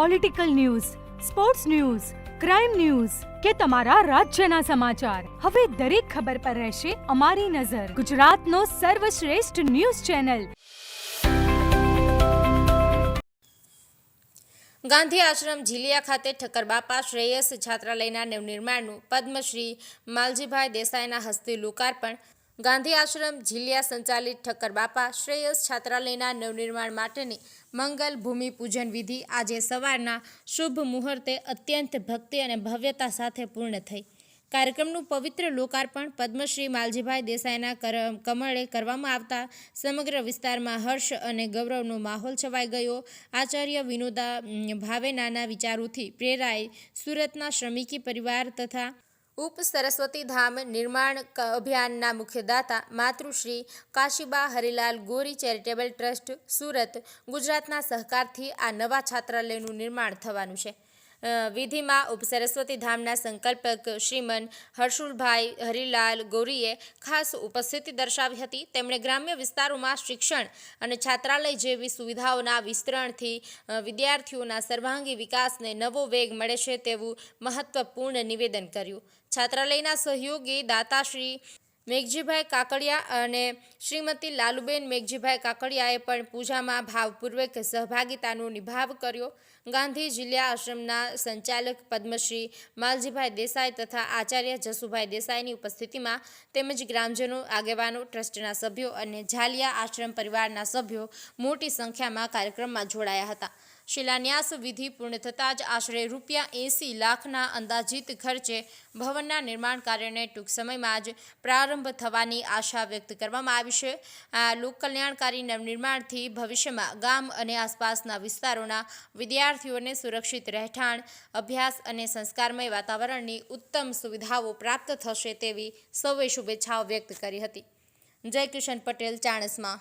Political news sports news crime news કે તમારા રાજ્યના સમાચાર. હવે દરેક ખબર પર રહેશે અમારી નજર. ગુજરાતનો સર્વશ્રેષ્ઠ ન્યૂઝ ચેનલ. ગાંધી આશ્રમ ઝીલિયા ખાતે ઠક્કર બાપા શ્રેયસ છાત્રાલયના નવનિર્માણનું પદ્મશ્રી માલજીભાઈ દેસાઈના હસ્તે લોકાર્પણ ગાંધી આશ્રમ, જિલ્લા સંચાલિત ઠક્કર બાપા, શ્રેયસ છાત્રાલયના નવનિર્માણ માટેની મંગલ ભૂમિ પૂજન વિધિ આજે સવારના શુભ મુહૂર્તે અત્યંત ભક્તિ અને ભવ્યતા સાથે પૂર્ણ થઈ. કાર્યક્રમનું પવિત્ર લોકાર્પણ પદ્મશ્રી માલજીભાઈ દેસાઈના કમળે કરવામાં આવતા સમગ્ર વિસ્તારમાં હર્ષ અને ગૌરવનો માહોલ છવાઈ ગયો. આચાર્ય વિનોદા ભાવેનાના વિચારોથી પ્રેરાઈ સુરતના શ્રમિકી પરિવાર તથા ઉપ સરસ્વતી ધામ નિર્માણ અભિયાનના મુખ્યદાતા માતૃશ્રી કાશીબા હરિલાલ ગોરી ચેરિટેબલ ટ્રસ્ટ સુરત ગુજરાતના સહકારથી આ નવા છાત્રાલયનું નિર્માણ થવાનું છે. વિધિમાં ઉપ સરસ્વતી ધામના સંકલ્પક શ્રીમન હર્ષુલભાઈ હરિલાલ ગોરીએ ખાસ ઉપસ્થિતિ દર્શાવી હતી. તેમણે ગ્રામ્ય વિસ્તારોમાં શિક્ષણ અને છાત્રાલય જેવી સુવિધાઓના વિસ્તરણથી વિદ્યાર્થીઓના સર્વાંગી વિકાસને નવો વેગ મળે છે તેવું મહત્વપૂર્ણ નિવેદન કર્યું. છાત્રાલયના સહયોગી દાતાશ્રી મેઘજીભાઈ કાકડિયા અને શ્રીમતી લાલુબેન મેઘજીભાઈ કાકડિયાએ પણ પૂજામાં ભાવપૂર્વક સહભાગિતાનો નિભાવ કર્યો. ગાંધી જિલ્લા આશ્રમના સંચાલક પદ્મશ્રી માલજીભાઈ દેસાઈ તથા આચાર્ય જસુભાઈ દેસાઈની ઉપસ્થિતિમાં તેમજ ગ્રામજનો, આગેવાનો, ટ્રસ્ટના સભ્યો અને ઝાલિયા આશ્રમ પરિવારના સભ્યો મોટી સંખ્યામાં કાર્યક્રમમાં જોડાયા હતા. શિલાન્યાસ વિધિ પૂર્ણ થતાં જ આશરે રૂપિયા એંસી લાખના અંદાજિત ખર્ચે ભવનના નિર્માણ કાર્યને ટૂંક સમયમાં જ પ્રારંભ થવાની આશા વ્યક્ત કરવામાં આવી છે. આ લોકકલ્યાણકારી નવનિર્માણથી ભવિષ્યમાં ગામ અને આસપાસના વિસ્તારોના વિદ્યાર્થીઓને સુરક્ષિત રહેઠાણ, અભ્યાસ અને સંસ્કારમય વાતાવરણની ઉત્તમ સુવિધાઓ પ્રાપ્ત થશે તેવી સૌએ શુભેચ્છાઓ વ્યક્ત કરી હતી. જય કિશન પટેલ, ચાણસમા.